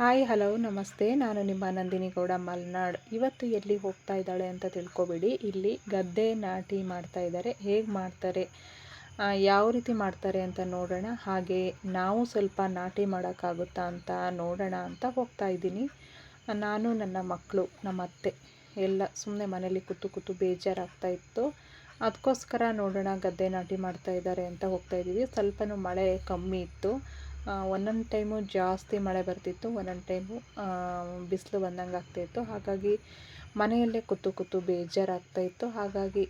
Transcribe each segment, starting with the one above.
Hi, hello, ನಮಸ್ತೆ. ನಾನು ನಿಮ್ಮ ನಂದಿನಿ ಗೌಡ ಮಲ್ನಾಡ್. ಇವತ್ತು ಎಲ್ಲಿ ಹೋಗ್ತಾ ಇದ್ದಾಳೆ ಅಂತ ತಿಳ್ಕೊಬೇಡಿ. ಇಲ್ಲಿ ಗದ್ದೆ ನಾಟಿ ಮಾಡ್ತಾ ಇದ್ದಾರೆ. ಹೇಗೆ ಮಾಡ್ತಾರೆ? ಯಾವ ರೀತಿ ಮಾಡ್ತಾರೆ ಅಂತ ನೋಡೋಣ. ಹಾಗೆ ನಾವು ಸ್ವಲ್ಪ ನಾಟಿ ಮಾಡೋಕ್ಕಾಗುತ್ತಾ ಅಂತ ನೋಡೋಣ ಅಂತ ಹೋಗ್ತಾ ಇದ್ದೀನಿ. ನಾನು, ನನ್ನ ಮಕ್ಕಳು ನಮ್ಮ ಅತ್ತೆ ಎಲ್ಲ ಸುಮ್ಮನೆ ಮನೇಲಿ ಕೂತು ಕೂತು ಬೇಜಾರಾಗ್ತಾ ಇತ್ತು. ಅದಕ್ಕೋಸ್ಕರ ನೋಡೋಣ ಗದ್ದೆ ನಾಟಿ ಮಾಡ್ತಾ ಇದ್ದಾರೆ ಅಂತ ಹೋಗ್ತಾ ಇದ್ದೀವಿ. ಸ್ವಲ್ಪನೂ ಮಳೆ ಕಮ್ಮಿ ಇತ್ತು. ಒಂದೊಂದು ಟೈಮು ಜಾಸ್ತಿ ಮಳೆ ಬರ್ತಿತ್ತು, ಒಂದೊಂದು ಟೈಮು ಬಿಸಿಲು ಬಂದಂಗೆ ಆಗ್ತಾಯಿತ್ತು ಹಾಗಾಗಿ ಮನೆಯಲ್ಲೇ ಕೂತು ಕೂತು ಬೇಜಾರಾಗ್ತಾಯಿತ್ತು ಹಾಗಾಗಿ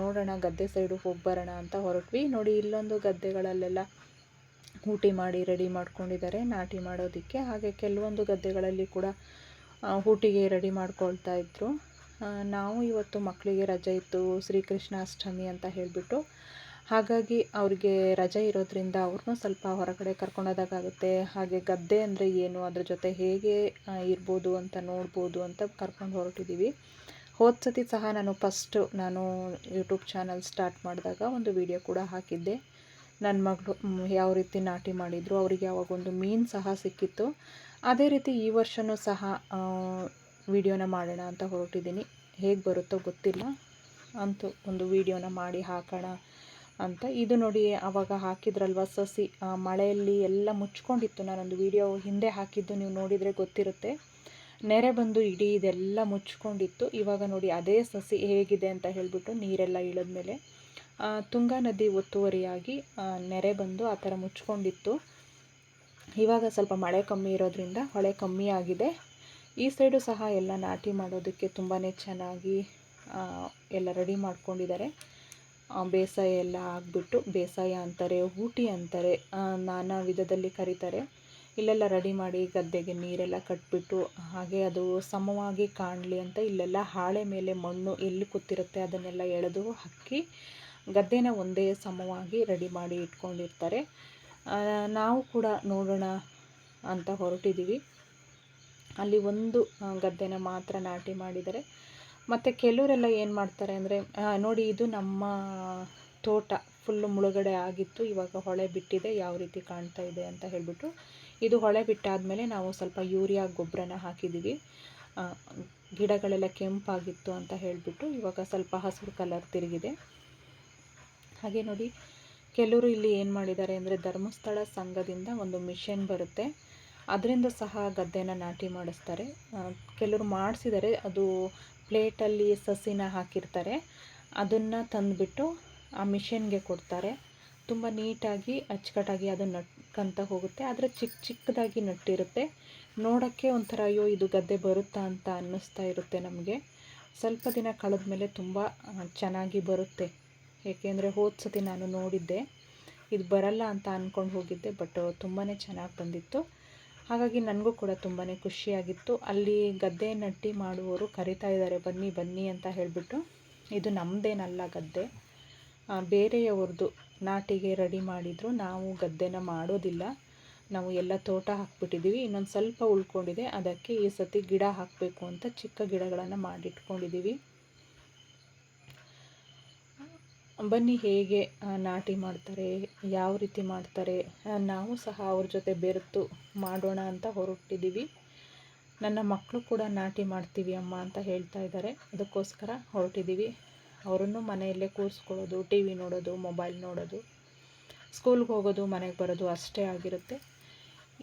ನೋಡೋಣ, ಗದ್ದೆ ಸೈಡು ಹೋಗಿ ಬರೋಣ ಅಂತ ಹೊರಟ್ವಿ. ನೋಡಿ, ಇಲ್ಲೊಂದು ಗದ್ದೆಗಳಲ್ಲೆಲ್ಲ ಊಟಿ ಮಾಡಿ, ರೆಡಿ ಮಾಡ್ಕೊಂಡಿದ್ದಾರೆ, ನಾಟಿ ಮಾಡೋದಕ್ಕೆ. ಹಾಗೆ ಕೆಲವೊಂದು ಗದ್ದೆಗಳಲ್ಲಿ ಕೂಡ ಊಟಿಗೆ ರೆಡಿ ಮಾಡ್ಕೊಳ್ತಾ ಇದ್ದರು ನಾವು ಇವತ್ತು ಮಕ್ಕಳಿಗೆ ರಜೆ ಇತ್ತು, ಶ್ರೀಕೃಷ್ಣಾಷ್ಟಮಿ ಅಂತ ಹೇಳಿಬಿಟ್ಟು. ಹಾಗಾಗಿ ಅವ್ರಿಗೆ ರಜೆ ಇರೋದ್ರಿಂದ ಅವ್ರನ್ನೂ ಸ್ವಲ್ಪ ಹೊರಗಡೆ ಕರ್ಕೊಂಡೋದಾಗುತ್ತೆ ಹಾಗೆ ಗದ್ದೆ ಅಂದರೆ ಏನು, ಅದ್ರ ಜೊತೆ ಹೇಗೆ ಇರ್ಬೋದು ಅಂತ ನೋಡ್ಬೋದು ಅಂತ ಕರ್ಕೊಂಡು ಹೊರಟಿದ್ದೀವಿ ಹೋದ ಸತಿ ಸಹ ನಾನು ಫಸ್ಟು ನಾನು ಯೂಟ್ಯೂಬ್ ಚಾನಲ್ ಸ್ಟಾರ್ಟ್ ಮಾಡಿದಾಗ ಒಂದು ವಿಡಿಯೋ ಕೂಡ ಹಾಕಿದ್ದೆ. ನನ್ನ ಮಗಳು ಯಾವ ರೀತಿ ನಾಟಿ ಮಾಡಿದರು, ಅವರಿಗೆ ಒಂದು ಮೀನು ಸಹ ಸಿಕ್ಕಿತ್ತು. ಅದೇ ರೀತಿ ಈ ವರ್ಷವೂ ಸಹ ವಿಡಿಯೋನ ಮಾಡೋಣ ಅಂತ ಹೊರಟಿದ್ದೀನಿ. ಹೇಗೆ ಬರುತ್ತೋ ಗೊತ್ತಿಲ್ಲ. ಅಂತೂ ಒಂದು ವಿಡಿಯೋನ ಮಾಡಿ ಹಾಕೋಣ ಅಂತ. ಇದು ನೋಡಿ ಆವಾಗ ಹಾಕಿದ್ರಲ್ವ ಸಸಿ? ಮಳೆಯಲ್ಲಿ ಎಲ್ಲ ಮುಚ್ಕೊಂಡಿತ್ತು. ನಾನೊಂದು ವಿಡಿಯೋ ಹಿಂದೆ ಹಾಕಿದ್ದು, ನೀವು ನೋಡಿದರೆ ಗೊತ್ತಿರುತ್ತೆ. ನೆರೆ ಬಂದು ಇಡೀ ಇದೆಲ್ಲ ಮುಚ್ಕೊಂಡಿತ್ತು. ಇವಾಗ ನೋಡಿ ಅದೇ ಸಸಿ ಹೇಗಿದೆ ಅಂತ ಹೇಳಿಬಿಟ್ಟು ನೀರೆಲ್ಲ ಇಳಿದ್ಮೇಲೆ ತುಂಗಾ ನದಿ ಒತ್ತುವರಿಯಾಗಿ ನೆರೆ ಬಂದು ಆ ಥರ ಮುಚ್ಕೊಂಡಿತ್ತು. ಇವಾಗ ಸ್ವಲ್ಪ ಮಳೆ ಕಮ್ಮಿ ಇರೋದ್ರಿಂದ ಹೊಳೆ ಕಮ್ಮಿ ಆಗಿದೆ. ಈ ಸೈಡು ಸಹ ಎಲ್ಲ ನಾಟಿ ಮಾಡೋದಕ್ಕೆ ತುಂಬಾ ಚೆನ್ನಾಗಿ ಎಲ್ಲ ರೆಡಿ ಮಾಡ್ಕೊಂಡಿದ್ದಾರೆ. ಬೇಸಾಯ ಎಲ್ಲ ಆಗಿಬಿಟ್ಟು ಬೇಸಾಯ ಅಂತಾರೆ, ಊಟಿ ಅಂತಾರೆ ನಾನಾ ವಿಧದಲ್ಲಿ ಕರೀತಾರೆ. ಇಲ್ಲೆಲ್ಲ ರೆಡಿ ಮಾಡಿ ಗದ್ದೆಗೆ ನೀರೆಲ್ಲ ಕಟ್ಬಿಟ್ಟು ಹಾಗೆ ಅದು ಸಮವಾಗಿ ಕಾಣಲಿ ಅಂತ ಇಲ್ಲೆಲ್ಲ ಹಾಳೆ ಮೇಲೆ ಮಣ್ಣು ಎಲ್ಲಿ ಕೂತಿರುತ್ತೆ ಅದನ್ನೆಲ್ಲ ಎಳೆದು ಹಾಕಿ ಗದ್ದೆನ ಒಂದೇ ಸಮವಾಗಿ ರೆಡಿ ಮಾಡಿ ಇಟ್ಕೊಂಡಿರ್ತಾರೆ. ನಾವು ಕೂಡ ನೋಡೋಣ ಅಂತ ಹೊರಟಿದ್ದೀವಿ. ಅಲ್ಲಿ ಒಂದು ಗದ್ದೆನ ಮಾತ್ರ ನಾಟಿ ಮಾಡಿದರೆ ಮತ್ತು ಕೆಲವರೆಲ್ಲ ಏನು ಮಾಡ್ತಾರೆ ಅಂದರೆ ನೋಡಿ ಇದು ನಮ್ಮ ತೋಟ ಫುಲ್ಲು ಮುಳುಗಡೆ ಆಗಿತ್ತು, ಇವಾಗ ಹೊಳೆ ಬಿಟ್ಟಿದೆ, ಯಾವ ರೀತಿ ಕಾಣ್ತಾ ಇದೆ ಅಂತ ಹೇಳಿಬಿಟ್ಟು, ಇದು ಹೊಳೆ ಬಿಟ್ಟಾದಮೇಲೆ ನಾವು ಸ್ವಲ್ಪ ಯೂರಿಯಾ ಗೊಬ್ಬರನ ಹಾಕಿದ್ದೀವಿ ಗಿಡಗಳೆಲ್ಲ ಕೆಂಪಾಗಿತ್ತು ಅಂತ ಹೇಳಿಬಿಟ್ಟು ಇವಾಗ ಸ್ವಲ್ಪ ಹಸಿರು ಕಲರ್ ತಿರುಗಿದೆ. ಹಾಗೆ ನೋಡಿ, ಕೆಲವರು ಇಲ್ಲಿ ಏನು ಮಾಡಿದ್ದಾರೆ ಅಂದರೆ ಧರ್ಮಸ್ಥಳ ಸಂಘದಿಂದ ಒಂದು ಮಿಷನ್ ಬರುತ್ತೆ. ಅದರಿಂದ ಸಹ ಗದ್ದೆನ ನಾಟಿ ಮಾಡಿಸ್ತಾರೆ. ಕೆಲವರು ಮಾಡಿಸಿದರೆ ಅದು ಪ್ಲೇಟಲ್ಲಿ ಸಸಿನ ಹಾಕಿರ್ತಾರೆ. ಅದನ್ನು ತಂದುಬಿಟ್ಟು ಆ ಮಿಷಿನ್ಗೆ ಕೊಡ್ತಾರೆ. ತುಂಬ ನೀಟಾಗಿ, ಅಚ್ಚುಕಟ್ಟಾಗಿ ಅದು ನಟ್ಕಂತ ಹೋಗುತ್ತೆ. ಆದರೆ ಚಿಕ್ಕ ಚಿಕ್ಕದಾಗಿ ನಟ್ಟಿರುತ್ತೆ. ನೋಡೋಕ್ಕೆ ಒಂಥರ, ಅಯ್ಯೋ, ಇದು ಗದ್ದೆ ಬರುತ್ತಾ ಅಂತ ಅನ್ನಿಸ್ತಾ ಇರುತ್ತೆ ನಮಗೆ. ಸ್ವಲ್ಪ ದಿನ ಕಳೆದ ಮೇಲೆ ತುಂಬ ಚೆನ್ನಾಗಿ ಬರುತ್ತೆ. ಏಕೆಂದರೆ ಹೋದ ಸತಿ ನಾನು ನೋಡಿದ್ದೆ. ಇದು ಬರಲ್ಲ ಅಂತ ಅಂದ್ಕೊಂಡು ಹೋಗಿದ್ದೆ, ಬಟ್ ತುಂಬಾ ಚೆನ್ನಾಗಿ ಬಂದಿತ್ತು. ಹಾಗಾಗಿ ನನಗೂ ಕೂಡ ತುಂಬಾ ಖುಷಿಯಾಗಿತ್ತು. ಅಲ್ಲಿ ಗದ್ದೆ ನಟ್ಟಿ ಮಾಡುವವರು ಕರಿತಾ ಇದ್ದಾರೆ, ಬನ್ನಿ ಬನ್ನಿ ಅಂತ ಹೇಳಿಬಿಟ್ಟು. ಇದು ನಮ್ಮದೇನಲ್ಲ ಗದ್ದೆ. ಬೇರೆಯವ್ರದ್ದು ನಾಟಿಗೆ ರೆಡಿ ಮಾಡಿದರು. ನಾವು ಗದ್ದೆನ ಮಾಡೋದಿಲ್ಲ. ನಾವು ಎಲ್ಲ ತೋಟ ಹಾಕ್ಬಿಟ್ಟಿದ್ದೀವಿ ಇನ್ನೊಂದು ಸ್ವಲ್ಪ ಉಳ್ಕೊಂಡಿದೆ. ಅದಕ್ಕೆ ಈ ಸತಿ ಗಿಡ ಹಾಕಬೇಕು ಅಂತ ಚಿಕ್ಕ ಗಿಡಗಳನ್ನು ಮಾಡಿಟ್ಕೊಂಡಿದ್ದೀವಿ ಬನ್ನಿ ಹೇಗೆ ನಾಟಿ ಮಾಡ್ತಾರೆ, ಯಾವ ರೀತಿ ಮಾಡ್ತಾರೆ ನಾವು ಸಹ ಅವ್ರ ಜೊತೆ ಬೆರೆತು ಮಾಡೋಣ ಅಂತ ಹೊರಟಿದ್ದೀವಿ. ನನ್ನ ಮಕ್ಕಳು ಕೂಡ ನಾಟಿ ಮಾಡ್ತೀವಿ ಅಮ್ಮ ಅಂತ ಹೇಳ್ತಾ ಇದ್ದಾರೆ. ಅದಕ್ಕೋಸ್ಕರ ಹೊರಟಿದ್ದೀವಿ. ಅವರನ್ನು ಮನೆಯಲ್ಲೇ ಕೂರಿಸ್ಕೊಳ್ಳೋದು, ಟಿ ವಿ ನೋಡೋದು, ಮೊಬೈಲ್ ನೋಡೋದು ಸ್ಕೂಲ್ಗೆ ಹೋಗೋದು, ಮನೆಗೆ ಬರೋದು ಅಷ್ಟೇ ಆಗಿರುತ್ತೆ.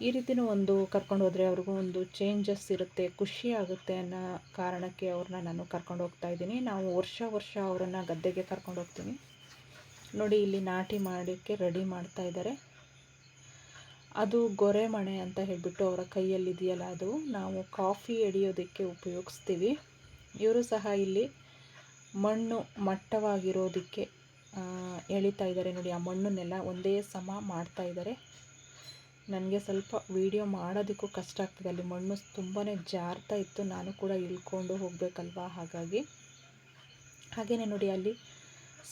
ಈ ರೀತಿಯೂ ಒಂದು ಕರ್ಕೊಂಡು ಹೋದರೆ ಅವ್ರಿಗೂ ಒಂದು ಚೇಂಜಸ್ ಇರುತ್ತೆ, ಖುಷಿ ಆಗುತ್ತೆ ಅನ್ನೋ ಕಾರಣಕ್ಕೆ ಅವ್ರನ್ನ ನಾನು ಕರ್ಕೊಂಡು ಹೋಗ್ತಾ ಇದ್ದೀನಿ. ನಾವು ವರ್ಷ ವರ್ಷ ಅವರನ್ನು ಗದ್ದೆಗೆ ಕರ್ಕೊಂಡು ಹೋಗ್ತೀನಿ ನೋಡಿ, ಇಲ್ಲಿ ನಾಟಿ ಮಾಡೋಕ್ಕೆ ರೆಡಿ ಮಾಡ್ತಾ ಇದ್ದಾರೆ. ಅದು ಗೊರೆ ಮಣೆ ಅಂತ ಹೇಳಿಬಿಟ್ಟು ಅವರ ಕೈಯಲ್ಲಿದೆಯಲ್ಲ ಅದು. ನಾವು ಕಾಫಿ ಎಡಿಯೋದಕ್ಕೆ ಉಪಯೋಗಿಸ್ತೀವಿ. ಇವರು ಸಹ ಇಲ್ಲಿ ಮಣ್ಣು ಮಟ್ಟವಾಗಿರೋದಕ್ಕೆ ಎಳಿತಾ ಇದ್ದಾರೆ ನೋಡಿ. ಆ ಮಣ್ಣನ್ನೆಲ್ಲ ಒಂದೇ ಸಮ ಮಾಡ್ತಾ ಇದ್ದಾರೆ. ನನಗೆ ಸ್ವಲ್ಪ ವೀಡಿಯೋ ಮಾಡೋದಕ್ಕೂ ಕಷ್ಟ ಆಗ್ತದೆ. ಅಲ್ಲಿ ಮಣ್ಣು ತುಂಬಾ ಜಾರ್ತಾ ಇತ್ತು. ನಾನು ಕೂಡ ಇಳ್ಕೊಂಡು ಹೋಗಬೇಕಲ್ವಾ ಹಾಗಾಗಿ. ಹಾಗೆಯೇ ನೋಡಿ, ಅಲ್ಲಿ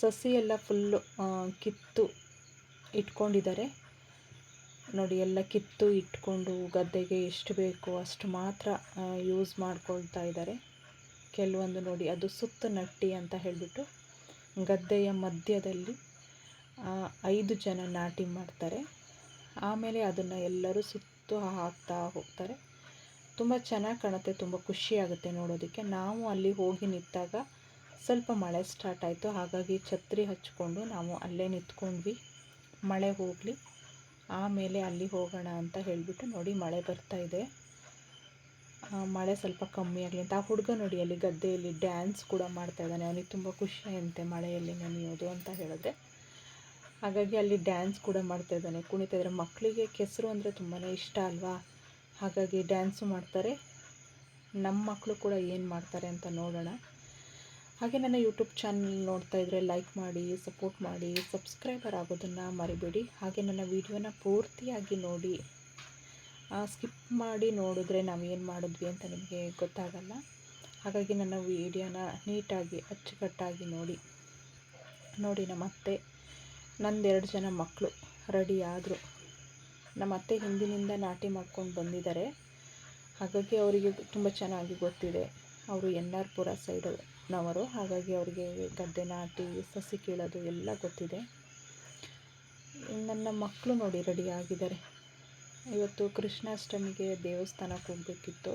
ಸಸಿ ಎಲ್ಲ ಫುಲ್ಲು ಕಿತ್ತು ಇಟ್ಕೊಂಡಿದ್ದಾರೆ. ನೋಡಿ, ಎಲ್ಲ ಕಿತ್ತು ಇಟ್ಕೊಂಡು ಗದ್ದೆಗೆ ಎಷ್ಟು ಬೇಕು ಅಷ್ಟು ಮಾತ್ರ ಯೂಸ್ ಮಾಡ್ಕೊಳ್ತಾ ಇದ್ದಾರೆ. ಕೆಲವೊಂದು ನೋಡಿ, ಅದು ಸುತ್ತ ನಟ್ಟಿ ಅಂತ ಹೇಳಿಬಿಟ್ಟು ಗದ್ದೆಯ ಮಧ್ಯದಲ್ಲಿ ಐದು ಜನ ನಾಟಿ ಮಾಡ್ತಾರೆ. ಆಮೇಲೆ ಅದನ್ನು ಎಲ್ಲರೂ ಸುತ್ತು ಹಾಕ್ತಾ ಹೋಗ್ತಾರೆ. ತುಂಬ ಚೆನ್ನಾಗಿ ಕಾಣುತ್ತೆ, ತುಂಬ ಖುಷಿಯಾಗುತ್ತೆ ನೋಡೋದಕ್ಕೆ. ನಾವು ಅಲ್ಲಿ ಹೋಗಿ ನಿಂತಾಗ ಸ್ವಲ್ಪ ಮಳೆ ಸ್ಟಾರ್ಟ್ ಆಯಿತು. ಹಾಗಾಗಿ ಛತ್ರಿ ಹಚ್ಕೊಂಡು ನಾವು ಅಲ್ಲೇ ನಿಂತ್ಕೊಂಡ್ವಿ. ಮಳೆ ಹೋಗಲಿ. ಆಮೇಲೆ ಅಲ್ಲಿ ಹೋಗೋಣ ಅಂತ ಹೇಳಿಬಿಟ್ಟು ನೋಡಿ ಮಳೆ ಬರ್ತಾ ಇದೆ. ಮಳೆ ಸ್ವಲ್ಪ ಕಮ್ಮಿ ಆಗಲಿ ಅಂತ. ಆ ಹುಡುಗ ನೋಡಿ ಅಲ್ಲಿ ಗದ್ದೆಯಲ್ಲಿ ಡ್ಯಾನ್ಸ್ ಕೂಡ ಮಾಡ್ತಾ ಇದ್ದಾನೆ. ಅವನಿಗೆ ತುಂಬ ಖುಷಿ ಅಂತೆ ಮಳೆಯಲ್ಲಿ ನೆನೆಯೋದು ಅಂತ ಹೇಳಿದ್ರೆ ಹಾಗಾಗಿ ಅಲ್ಲಿ ಡ್ಯಾನ್ಸ್ ಕೂಡ ಮಾಡ್ತಾ ಇದ್ದಾನೆ. ಕುಣಿತಾ ಇದ್ದಾರೆ. ಮಕ್ಕಳಿಗೆ ಕೆಸರು ಅಂದರೆ ತುಂಬಾ ಇಷ್ಟ ಅಲ್ವಾ? ಹಾಗಾಗಿ ಡ್ಯಾನ್ಸು ಮಾಡ್ತಾರೆ. ನಮ್ಮ ಮಕ್ಕಳು ಕೂಡ ಏನು ಮಾಡ್ತಾರೆ ಅಂತ ನೋಡೋಣ. ಹಾಗೆ ನನ್ನ ಯೂಟ್ಯೂಬ್ ಚಾನಲ್ ನೋಡ್ತಾ ಇದ್ರೆ ಲೈಕ್ ಮಾಡಿ ಸಪೋರ್ಟ್ ಮಾಡಿ ಸಬ್ಸ್ಕ್ರೈಬರ್ ಆಗೋದನ್ನು ಮರಿಬೇಡಿ. ಹಾಗೆ ನನ್ನ ವಿಡಿಯೋನ ಪೂರ್ತಿಯಾಗಿ ನೋಡಿ ಸ್ಕಿಪ್ ಮಾಡಿ ನೋಡಿದ್ರೆ ನಾವು ಏನು ಮಾಡಿದ್ವಿ ಅಂತ ನಿಮಗೆ ಗೊತ್ತಾಗಲ್ಲ. ಹಾಗಾಗಿ ನನ್ನ ವಿಡಿಯೋನ ನೀಟಾಗಿ, ಅಚ್ಚುಕಟ್ಟಾಗಿ ನೋಡಿ. ನೋಡಿ ನಮ್ಮ ಅತ್ತೆ, ನಂದೆರಡು ಜನ ಮಕ್ಕಳು ರೆಡಿ ಆದರು. ನಮ್ಮ ಅತ್ತೆ ಹಿಂದಿನಿಂದ ನಾಟಿ ಮಾಡ್ಕೊಂಡು ಬಂದಿದ್ದಾರೆ. ಹಾಗಾಗಿ ಅವರಿಗೆ ತುಂಬ ಚೆನ್ನಾಗಿ ಗೊತ್ತಿದೆ. ಅವರು ಎನ್ ಆರ್ ಪುರ ಸೈಡನವರು ಹಾಗಾಗಿ ಅವರಿಗೆ ಗದ್ದೆ ನಾಟಿ, ಸಸಿ ಕೀಳೋದು ಎಲ್ಲ ಗೊತ್ತಿದೆ. ನನ್ನ ಮಕ್ಕಳು ನೋಡಿ ರೆಡಿ ಆಗಿದ್ದಾರೆ. ಇವತ್ತು ಕೃಷ್ಣಾಷ್ಟಮಿಗೆ ದೇವಸ್ಥಾನಕ್ಕೆ ಹೋಗಬೇಕಿತ್ತು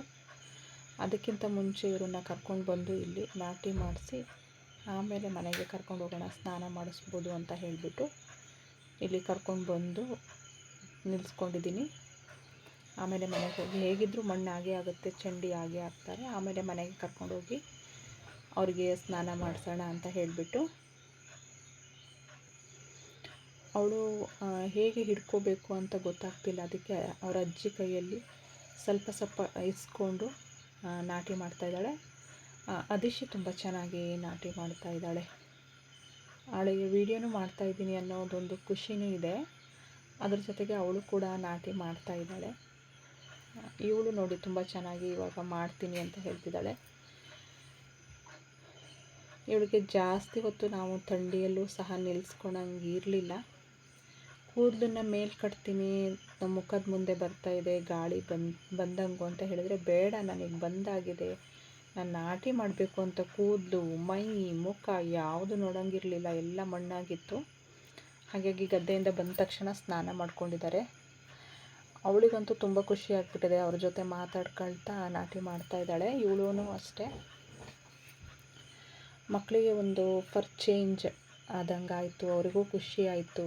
ಅದಕ್ಕಿಂತ ಮುಂಚೆ ಇವ್ರನ್ನ ಕರ್ಕೊಂಡು ಬಂದು ಇಲ್ಲಿ ನಾಟಿ ಮಾಡಿಸಿ, ಆಮೇಲೆ ಮನೆಗೆ ಕರ್ಕೊಂಡು ಹೋಗೋಣ, ಸ್ನಾನ ಮಾಡಿಸ್ಬೋದು ಅಂತ ಹೇಳಿಬಿಟ್ಟು ಇಲ್ಲಿ ಕರ್ಕೊಂಡು ಬಂದು ನಿಲ್ಲಿಸ್ಕೊಂಡಿದ್ದೀನಿ ಆಮೇಲೆ ಮನೆಗೆ ಹೋಗಿ ಹೇಗಿದ್ದರೂ ಮಣ್ಣು ಆಗೇ ಆಗುತ್ತೆ, ಚಂಡಿ ಆಗೇ ಆಗ್ತಾರೆ ಆಮೇಲೆ ಮನೆಗೆ ಕರ್ಕೊಂಡೋಗಿ ಅವ್ರಿಗೆ ಸ್ನಾನ ಮಾಡಿಸೋಣ ಅಂತ ಹೇಳಿಬಿಟ್ಟು ಅವಳು ಹೇಗೆ ಹಿಡ್ಕೋಬೇಕು ಅಂತ ಗೊತ್ತಾಗ್ತಿಲ್ಲ. ಅದಕ್ಕೆ ಅವರ ಅಜ್ಜಿ ಕೈಯಲ್ಲಿ ಸ್ವಲ್ಪ ಸ್ವಲ್ಪ ಇಸ್ಕೊಂಡು ನಾಟಿ ಮಾಡ್ತಾ ಇದ್ದಾಳೆ. ಅದಿಶಿ ತುಂಬ ಚೆನ್ನಾಗಿ ನಾಟಿ ಮಾಡ್ತಾ ಇದ್ದಾಳೆ. ಅವಳಿಗೆ ವೀಡಿಯೋನೂ ಮಾಡ್ತಾ ಇದ್ದೀನಿ ಅನ್ನೋದೊಂದು ಖುಷಿನೂ ಇದೆ. ಅದ್ರ ಜೊತೆಗೆ ಅವಳು ಕೂಡ ನಾಟಿ ಮಾಡ್ತಾ ಇದ್ದಾಳೆ. ಇವಳು ನೋಡಿ ತುಂಬ ಚೆನ್ನಾಗಿ ಇವಾಗ ಮಾಡ್ತೀನಿ ಅಂತ ಹೇಳ್ತಿದ್ದಾಳೆ. ಇವಳಿಗೆ ಜಾಸ್ತಿ ಹೊತ್ತು ನಾವು ಥಂಡಿಯಲ್ಲೂ ಸಹ ನಿಲ್ಲಿಸ್ಕೊಳಂಗೆ ಇರಲಿಲ್ಲ. ಕೂದಲನ್ನ ಮೇಲೆ ಕಟ್ತೀನಿ ನಮ್ಮ ಮುಖದ ಮುಂದೆ ಬರ್ತಾ ಇದೆ, ಗಾಳಿ ಬಂದ್, ಬಂದಂಗು ಅಂತ ಹೇಳಿದರೆ, ಬೇಡ ನನಗೆ ಬಂದಾಗಿದೆ. ನಾನು ನಾಟಿ ಮಾಡಬೇಕು ಅಂತ ಕೂದಲು, ಮೈ, ಮುಖ ಯಾವುದು ನೋಡೋಂಗಿರಲಿಲ್ಲ, ಎಲ್ಲ ಮಣ್ಣಾಗಿತ್ತು. ಹಾಗಾಗಿ ಗದ್ದೆಯಿಂದ ಬಂದ ತಕ್ಷಣ ಸ್ನಾನ ಮಾಡ್ಕೊಂಡಿದ್ದಾರೆ. ಅವಳಿಗಂತೂ ತುಂಬ ಖುಷಿ ಆಗ್ಬಿಟ್ಟಿದೆ, ಅವ್ರ ಜೊತೆ ಮಾತಾಡ್ಕೊಳ್ತಾ ನಾಟಿ ಮಾಡ್ತಾ ಇದ್ದಾಳೆ. ಇವಳೂ ಅಷ್ಟೇ. ಮಕ್ಕಳಿಗೆ ಒಂದು ಫರ್ ಚೇಂಜ್ ಆದಂಗೆ ಆಯಿತು ಅವರಿಗೂ ಖುಷಿ ಆಯಿತು.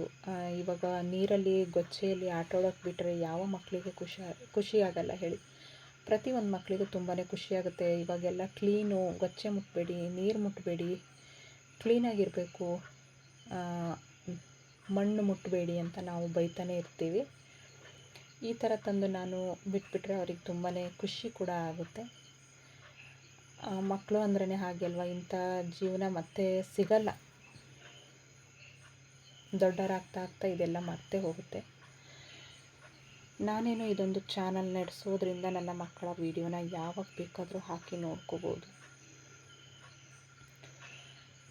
ಇವಾಗ ನೀರಲ್ಲಿ ಗೊಚ್ಚೆಯಲ್ಲಿ ಆಟಾಡೋಕೆ ಬಿಟ್ಟರೆ ಯಾವ ಮಕ್ಕಳಿಗೆ ಖುಷಿ ಖುಷಿ ಆಗಲ್ಲ ಹೇಳಿ. ಪ್ರತಿಯೊಂದು ಮಕ್ಕಳಿಗೂ ತುಂಬಾ ಖುಷಿಯಾಗುತ್ತೆ ಇವಾಗೆಲ್ಲ ಕ್ಲೀನು ಗೊಚ್ಚೆ ಮುಟ್ಟಬೇಡಿ ನೀರು ಮುಟ್ಟಬೇಡಿ ಕ್ಲೀನಾಗಿರಬೇಕು ಮಣ್ಣು ಮುಟ್ಟಬೇಡಿ ಅಂತ ನಾವು ಬೈತಾನೆ ಇರ್ತೀವಿ. ಈ ಥರ ತಂದು ನಾನು ಬಿಟ್ಬಿಟ್ರೆ ಅವ್ರಿಗೆ ತುಂಬಾ ಖುಷಿ ಕೂಡ ಆಗುತ್ತೆ. ಮಕ್ಕಳು ಅಂದ್ರೇ ಹಾಗೆ ಅಲ್ವಾ? ಇಂಥ ಜೀವನ ಮತ್ತೆ ಸಿಗಲ್ಲ. ದೊಡ್ಡವರಾಗ್ತಾ ಆಗ್ತಾ ಇದೆಲ್ಲ ಮತ್ತೆ ಹೋಗುತ್ತೆ. ನಾನೇನು ಇದೊಂದು ಚಾನಲ್ ನಡೆಸೋದ್ರಿಂದ ನನ್ನ ಮಕ್ಕಳ ವಿಡಿಯೋನ ಯಾವಾಗ ಬೇಕಾದರೂ ಹಾಕಿ ನೋಡ್ಕೋಬೋದು.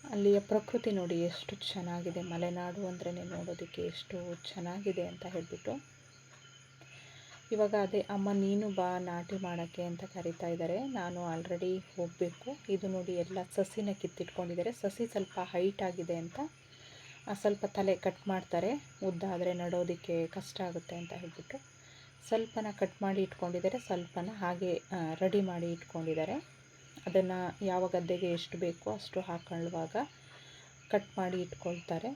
ಅಲ್ಲಿಯ ಪ್ರಕೃತಿ ನೋಡಿ ಎಷ್ಟು ಚೆನ್ನಾಗಿದೆ. ಮಲೆನಾಡು ಅಂದ್ರೇ ನೋಡೋದಕ್ಕೆ ಎಷ್ಟು ಚೆನ್ನಾಗಿದೆ ಅಂತ ಹೇಳಿಬಿಟ್ಟು ಇವಾಗ ಅದೇ ಅಮ್ಮ, ನೀನು ಬಾ, ನಾಟಿ ಮಾಡೋಕ್ಕೆ ಅಂತ ಕರಿತಾ ಇದ್ದಾರೆ ನಾನು ಆಲ್ರೆಡಿ ಹೋಗಬೇಕು. ಇದು ನೋಡಿ ಎಲ್ಲ ಸಸಿನ ಕಿತ್ತಿಟ್ಕೊಂಡಿದ್ದಾರೆ ಸಸಿ ಸ್ವಲ್ಪ ಹೈಟ್ ಆಗಿದೆ ಅಂತ ಸ್ವಲ್ಪ ತಲೆ ಕಟ್ ಮಾಡ್ತಾರೆ. ಉದ್ದ ಆದರೆ ನಡೋದಕ್ಕೆ ಕಷ್ಟ ಆಗುತ್ತೆ ಅಂತ ಹೇಳ್ಬಿಟ್ಟು ಸ್ವಲ್ಪನ ಕಟ್ ಮಾಡಿ ಇಟ್ಕೊಂಡಿದ್ದಾರೆ ಸ್ವಲ್ಪನ ಹಾಗೆ ರೆಡಿ ಮಾಡಿ ಇಟ್ಕೊಂಡಿದ್ದಾರೆ ಅದನ್ನು ಯಾವ ಗದ್ದೆಗೆ ಎಷ್ಟು ಬೇಕೋ ಅಷ್ಟು ಹಾಕೊಳ್ಳುವಾಗ ಕಟ್ ಮಾಡಿ ಇಟ್ಕೊಳ್ತಾರೆ.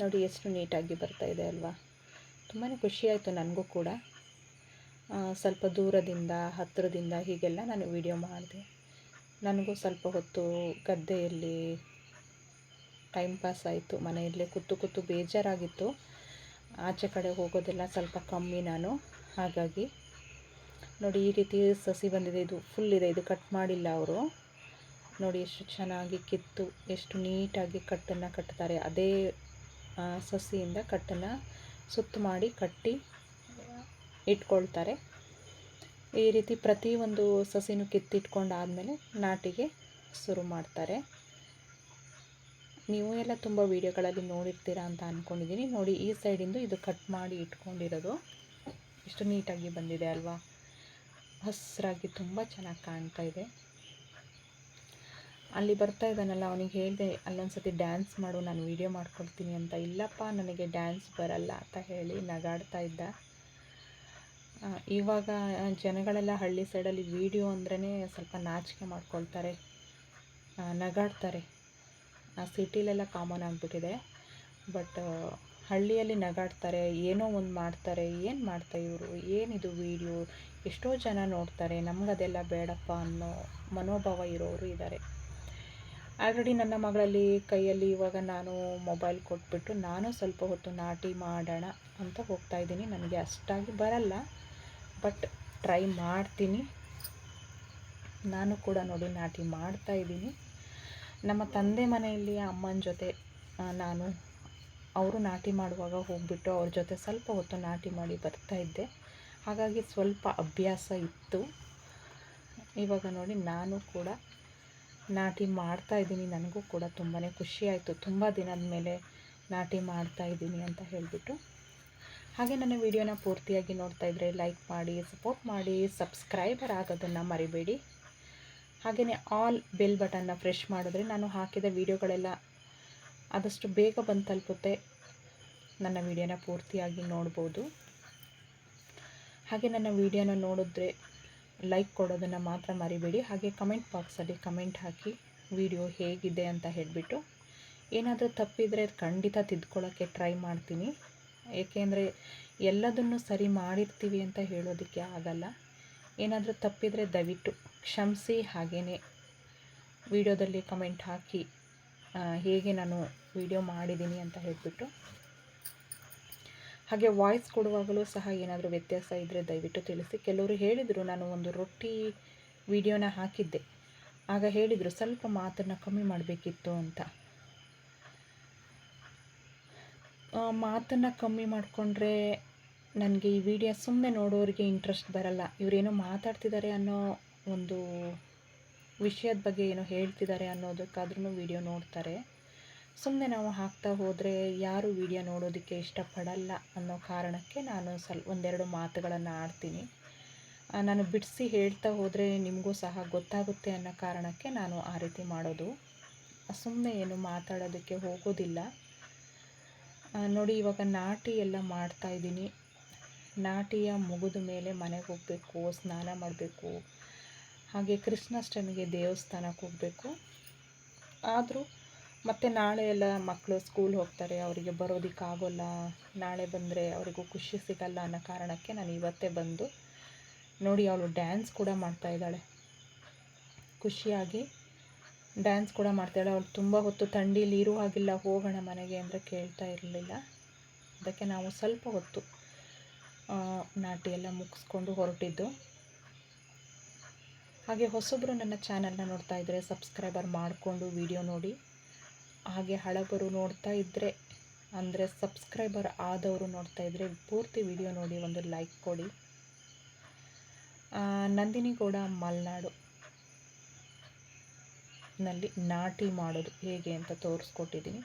ನೋಡಿ ಎಷ್ಟು ನೀಟಾಗಿ ಬರ್ತಾ ಇದೆ ಅಲ್ವಾ? ತುಂಬಾ ಖುಷಿಯಾಯಿತು ನನಗೂ ಕೂಡ. ಸ್ವಲ್ಪ ದೂರದಿಂದ, ಹತ್ತಿರದಿಂದ ಹೀಗೆಲ್ಲ ನಾನು ವಿಡಿಯೋ ಮಾಡಿದೆ. ನನಗೂ ಸ್ವಲ್ಪ ಹೊತ್ತು ಗದ್ದೆಯಲ್ಲಿ ಟೈಮ್ ಪಾಸ್ ಆಯಿತು. ಮನೆಯಲ್ಲೇ ಕೂತು ಕೂತು ಬೇಜಾರಾಗಿತ್ತು. ಆಚೆ ಕಡೆ ಹೋಗೋದೆಲ್ಲ ಸ್ವಲ್ಪ ಕಮ್ಮಿ ನಾನು. ಹಾಗಾಗಿ ನೋಡಿ ಈ ರೀತಿ ಸಸಿ ಬಂದಿದೆ. ಇದು ಫುಲ್ ಇದೆ. ಇದು ಕಟ್ ಮಾಡಿಲ್ಲ ಅವರು. ನೋಡಿ ಎಷ್ಟು ಚೆನ್ನಾಗಿ ಕಿತ್ತು. ಎಷ್ಟು ನೀಟಾಗಿ ಕಟ್ಟನ್ನು ಕಟ್ತಾರೆ. ಅದೇ ಸಸಿಯಿಂದ ಕಟ್ಟನ್ನು ಸುತ್ತು ಮಾಡಿ ಕಟ್ಟಿ ಇಟ್ಕೊಳ್ತಾರೆ. ಈ ರೀತಿ ಪ್ರತಿಯೊಂದು ಸಸಿನೂ ಕಿತ್ತಿಟ್ಕೊಂಡಾದಮೇಲೆ ನಾಟಿಗೆ ಶುರು ಮಾಡ್ತಾರೆ. ನೀವು ಎಲ್ಲ ತುಂಬ ವೀಡಿಯೋಗಳಲ್ಲಿ ನೋಡಿರ್ತೀರಾ ಅಂತ ಅಂದ್ಕೊಂಡಿದ್ದೀನಿ ನೋಡಿ, ಈ ಸೈಡಿಂದು ಇದು ಕಟ್ ಮಾಡಿ ಇಟ್ಕೊಂಡಿರೋದು. ಇಷ್ಟು ನೀಟಾಗಿ ಬಂದಿದೆ ಅಲ್ವಾ? ಹಸ್ರಾಗಿ ತುಂಬ ಚೆನ್ನಾಗಿ ಕಾಣ್ತಾ ಇದೆ. ಅಲ್ಲಿ ಬರ್ತಾ ಇದ್ದಾನಲ್ಲ, ಅವನಿಗೆ ಹೇಳಿದೆ, ಅಲ್ಲೊಂದ್ಸತಿ ಡ್ಯಾನ್ಸ್ ಮಾಡು, ನಾನು ವೀಡಿಯೋ ಮಾಡ್ಕೊಳ್ತೀನಿ ಅಂತ. ಇಲ್ಲಪ್ಪ, ನನಗೆ ಡ್ಯಾನ್ಸ್ ಬರಲ್ಲ, ಅಂತ ಹೇಳಿ ನಗಾಡ್ತಾ ಇದ್ದ. ಇವಾಗ ಜನಗಳೆಲ್ಲ ಹಳ್ಳಿ ಸೈಡಲ್ಲಿ ವೀಡಿಯೋ ಅಂದ್ರೇ ಸ್ವಲ್ಪ ನಾಚಿಕೆ ಮಾಡ್ಕೊಳ್ತಾರೆ ನಗಾಡ್ತಾರೆ. ಆ ಸಿಟಿಲೆಲ್ಲ ಕಾಮನ್ ಆಗಿಬಿಟ್ಟಿದೆ. ಬಟ್ ಹಳ್ಳಿಯಲ್ಲಿ ನಗಾಡ್ತಾರೆ, ಏನೋ ಒಂದು ಮಾಡ್ತಾರೆ, ಏನು ಮಾಡ್ತಾ ಇವರು, ಏನಿದು ವೀಡಿಯೋ ಎಷ್ಟೋ ಜನ ನೋಡ್ತಾರೆ, ನಮಗದೆಲ್ಲ ಬೇಡಪ್ಪ ಅನ್ನೋ ಮನೋಭಾವ ಇರೋರು ಇದ್ದಾರೆ ಆಲ್ರೆಡಿ ನನ್ನ ಮಗಳಲ್ಲಿ ಕೈಯಲ್ಲಿ ಇವಾಗ ನಾನು ಮೊಬೈಲ್ ಕೊಟ್ಬಿಟ್ಟು ನಾನು ಸ್ವಲ್ಪ ಹೊತ್ತು ನಾಟಿ ಮಾಡೋಣ ಅಂತ ಹೋಗ್ತಾ ಇದ್ದೀನಿ. ನನಗೆ ಅಷ್ಟಾಗಿ ಬರಲ್ಲ, ಬಟ್ ಟ್ರೈ ಮಾಡ್ತೀನಿ. ನಾನು ಕೂಡ ನೋಡಿ ನಾಟಿ ಮಾಡ್ತಾ ಇದ್ದೀನಿ. ನಮ್ಮ ತಂದೆ ಮನೆಯಲ್ಲಿ ಅಮ್ಮನ ಜೊತೆ ನಾನು, ಅವರು ನಾಟಿ ಮಾಡುವಾಗ ಹೋಗ್ಬಿಟ್ಟು ಅವ್ರ ಜೊತೆ ಸ್ವಲ್ಪ ಹೊತ್ತು ನಾಟಿ ಮಾಡಿ ಬರ್ತಾ ಇದ್ದೆ. ಹಾಗಾಗಿ ಸ್ವಲ್ಪ ಅಭ್ಯಾಸ ಇತ್ತು. ಇವಾಗ ನೋಡಿ ನಾನು ಕೂಡ ನಾಟಿ ಮಾಡ್ತಾ ಇದ್ದೀನಿ. ನನಗೂ ಕೂಡ ತುಂಬಾ ಖುಷಿ ಆಯಿತು. ತುಂಬ ದಿನದ ಮೇಲೆ ನಾಟಿ ಮಾಡ್ತಾ ಇದ್ದೀನಿ ಅಂತ ಹೇಳಿಬಿಟ್ಟು. ಹಾಗೆ ನನ್ನ ವಿಡಿಯೋನ ಪೂರ್ತಿಯಾಗಿ ನೋಡ್ತಾ ಇದ್ದರೆ ಲೈಕ್ ಮಾಡಿ ಸಪೋರ್ಟ್ ಮಾಡಿ ಸಬ್ಸ್ಕ್ರೈಬರ್ ಆಗೋದನ್ನು ಮರಿಬೇಡಿ. ಹಾಗೆಯೇ ಆಲ್ ಬೆಲ್ ಬಟನ್ನ ಫ್ರೆಶ್ ಮಾಡಿದ್ರೆ ನಾನು ಹಾಕಿದ ವಿಡಿಯೋಗಳೆಲ್ಲ ಆದಷ್ಟು ಬೇಗ ಬಂದು ತಲುಪುತ್ತೆ. ನನ್ನ ವಿಡಿಯೋನ ಪೂರ್ತಿಯಾಗಿ ನೋಡ್ಬೋದು. ಹಾಗೆ ನನ್ನ ವಿಡಿಯೋನ ನೋಡಿದ್ರೆ ಲೈಕ್ ಕೊಡೋದನ್ನು ಮಾತ್ರ ಮರಿಬೇಡಿ. ಹಾಗೆ ಕಮೆಂಟ್ ಬಾಕ್ಸಲ್ಲಿ ಕಮೆಂಟ್ ಹಾಕಿ ವಿಡಿಯೋ ಹೇಗಿದೆ ಅಂತ ಹೇಳಿಬಿಟ್ಟು. ಏನಾದರೂ ತಪ್ಪಿದರೆ ಖಂಡಿತ ತಿದ್ಕೊಳ್ಳೋಕ್ಕೆ ಟ್ರೈ ಮಾಡ್ತೀನಿ. ಏಕೆಂದರೆ ಎಲ್ಲದನ್ನು ಸರಿ ಮಾಡಿರ್ತೀವಿ ಅಂತ ಹೇಳೋದಕ್ಕೆ ಆಗಲ್ಲ. ಏನಾದರೂ ತಪ್ಪಿದರೆ ದಯವಿಟ್ಟು ಕ್ಷಮಿಸಿ. ಹಾಗೆಯೇ ವಿಡಿಯೋದಲ್ಲಿ ಕಮೆಂಟ್ ಹಾಕಿ ಹೇಗೆ ನಾನು ವಿಡಿಯೋ ಮಾಡಿದ್ದೀನಿ ಅಂತ ಹೇಳಿಬಿಟ್ಟು. ಹಾಗೆ ವಾಯ್ಸ್ ಕೊಡುವಾಗಲೂ ಸಹ ಏನಾದರೂ ವ್ಯತ್ಯಾಸ ಇದ್ದರೆ ದಯವಿಟ್ಟು ತಿಳಿಸಿ. ಕೆಲವರು ಹೇಳಿದರು, ನಾನು ಒಂದು ರೊಟ್ಟಿ ವಿಡಿಯೋನ ಹಾಕಿದ್ದೆ. ಆಗ ಹೇಳಿದರು, ಸ್ವಲ್ಪ ಮಾತನ್ನು ಕಮ್ಮಿ ಮಾಡಬೇಕಿತ್ತು ಅಂತ. ಮಾತನ್ನು ಕಮ್ಮಿ ಮಾಡಿಕೊಂಡ್ರೆ ನನಗೆ ಈ ವಿಡಿಯೋ ಸುಮ್ಮನೆ ನೋಡೋರಿಗೆ ಇಂಟ್ರೆಸ್ಟ್ ಬರಲ್ಲ. ಇವರೇನೋ ಮಾತಾಡ್ತಿದ್ದಾರೆ ಅನ್ನೋ ಒಂದು ವಿಷಯದ ಬಗ್ಗೆ ಏನೋ ಹೇಳ್ತಿದ್ದಾರೆ ಅನ್ನೋದಕ್ಕಾದ್ರೂ ವಿಡಿಯೋ ನೋಡ್ತಾರೆ. ಸುಮ್ಮನೆ ನಾವು ಹಾಕ್ತಾ ಹೋದರೆ ಯಾರು ವಿಡಿಯೋ ನೋಡೋದಕ್ಕೆ ಇಷ್ಟಪಡಲ್ಲ ಅನ್ನೋ ಕಾರಣಕ್ಕೆ ನಾನು ಸ್ವಲ್ ಒಂದೆರಡು ಮಾತುಗಳನ್ನು ಆಡ್ತೀನಿ. ನಾನು ಬಿಡಿಸಿ ಹೇಳ್ತಾ ಹೋದರೆ ನಿಮಗೂ ಸಹ ಗೊತ್ತಾಗುತ್ತೆ ಅನ್ನೋ ಕಾರಣಕ್ಕೆ ನಾನು ಆ ರೀತಿ ಮಾಡೋದು. ಸುಮ್ಮನೆ ಏನು ಮಾತಾಡೋದಕ್ಕೆ ಹೋಗೋದಿಲ್ಲ. ನೋಡಿ ಇವಾಗ ನಾಟಿ ಎಲ್ಲ ಮಾಡ್ತಾ ಇದ್ದೀನಿ. ನಾಟಿಯ ಮುಗಿದ ಮೇಲೆ ಮನೆಗೆ ಹೋಗಬೇಕು, ಸ್ನಾನ ಮಾಡಬೇಕು. ಹಾಗೆ ಕೃಷ್ಣಾಷ್ಟಮಿಗೆ ದೇವಸ್ಥಾನಕ್ಕೆ ಹೋಗಬೇಕು. ಆದರೂ ಮತ್ತು ನಾಳೆ ಎಲ್ಲ ಮಕ್ಕಳು ಸ್ಕೂಲ್ ಹೋಗ್ತಾರೆ, ಅವರಿಗೆ ಬರೋದಕ್ಕಾಗೋಲ್ಲ ನಾಳೆ ಬಂದರೆ ಅವರಿಗೂ ಖುಷಿ ಸಿಗಲ್ಲ ಅನ್ನೋ ಕಾರಣಕ್ಕೆ ನಾನು ಇವತ್ತೇ ಬಂದು ನೋಡಿ ಅವಳು ಡ್ಯಾನ್ಸ್ ಕೂಡ ಮಾಡ್ತಾ ಇದ್ದಾಳೆ. ಖುಷಿಯಾಗಿ ಡ್ಯಾನ್ಸ್ ಕೂಡ ಮಾಡ್ತಾಳೆ ಅವಳು ತುಂಬ ಹೊತ್ತು ಥಂಡಿಲಿ ಇರೋ ಹಾಗಿಲ್ಲ, ಹೋಗೋಣ ಮನೆಗೆ ಅಂದರೆ ಕೇಳ್ತಾ ಇರಲಿಲ್ಲ. ಅದಕ್ಕೆ ನಾವು ಸ್ವಲ್ಪ ಹೊತ್ತು ನಾಟಿ ಎಲ್ಲ ಮುಗಿಸ್ಕೊಂಡು ಹೊರಟಿದ್ದು. ಹಾಗೆ ಹೊಸೊಬ್ಬರು ನನ್ನ ಚಾನಲ್ನ ನೋಡ್ತಾ ಇದ್ದರೆ ಸಬ್ಸ್ಕ್ರೈಬರ್ ಮಾಡಿಕೊಂಡು ವಿಡಿಯೋ ನೋಡಿ. ಹಾಗೆ ಹಳಬರು ನೋಡ್ತಾ ಇದ್ದರೆ ಅಂದರೆ ಸಬ್ಸ್ಕ್ರೈಬರ್ ಆದವರು ನೋಡ್ತಾ ಇದ್ದರೆ ಪೂರ್ತಿ ವಿಡಿಯೋ ನೋಡಿ ಒಂದು ಲೈಕ್ ಕೊಡಿ. ನಂದಿನಿಗೌಡ ನಂದಿನಿ ಗೌಡ ಮಲೆನಾಡು ನಲ್ಲಿ ನಾಟಿ ಮಾಡೋದು ಹೇಗೆ ಅಂತ ತೋರಿಸ್ಕೊಟ್ಟಿದ್ದೀನಿ.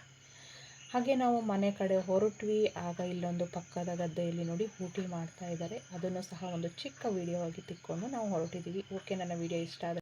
ಹಾಗೆ ನಾವು ಮನೆ ಕಡೆ ಹೊರಟ್ವಿ, ಆಗ ಇಲ್ಲೊಂದು ಪಕ್ಕದ ಗದ್ದೆಯಲ್ಲಿ ನೋಡಿ ಊಟಿ ಮಾಡ್ತಾ ಇದ್ದಾರೆ. ಅದನ್ನು ಸಹ ಒಂದು ಚಿಕ್ಕ ವಿಡಿಯೋ ಆಗಿ ತಿಕ್ಕೊಂಡು ನಾವು ಹೊರಟಿದ್ದೀವಿ. ಓಕೆ ನನ್ನ ವಿಡಿಯೋ ಇಷ್ಟ ಆದರೆ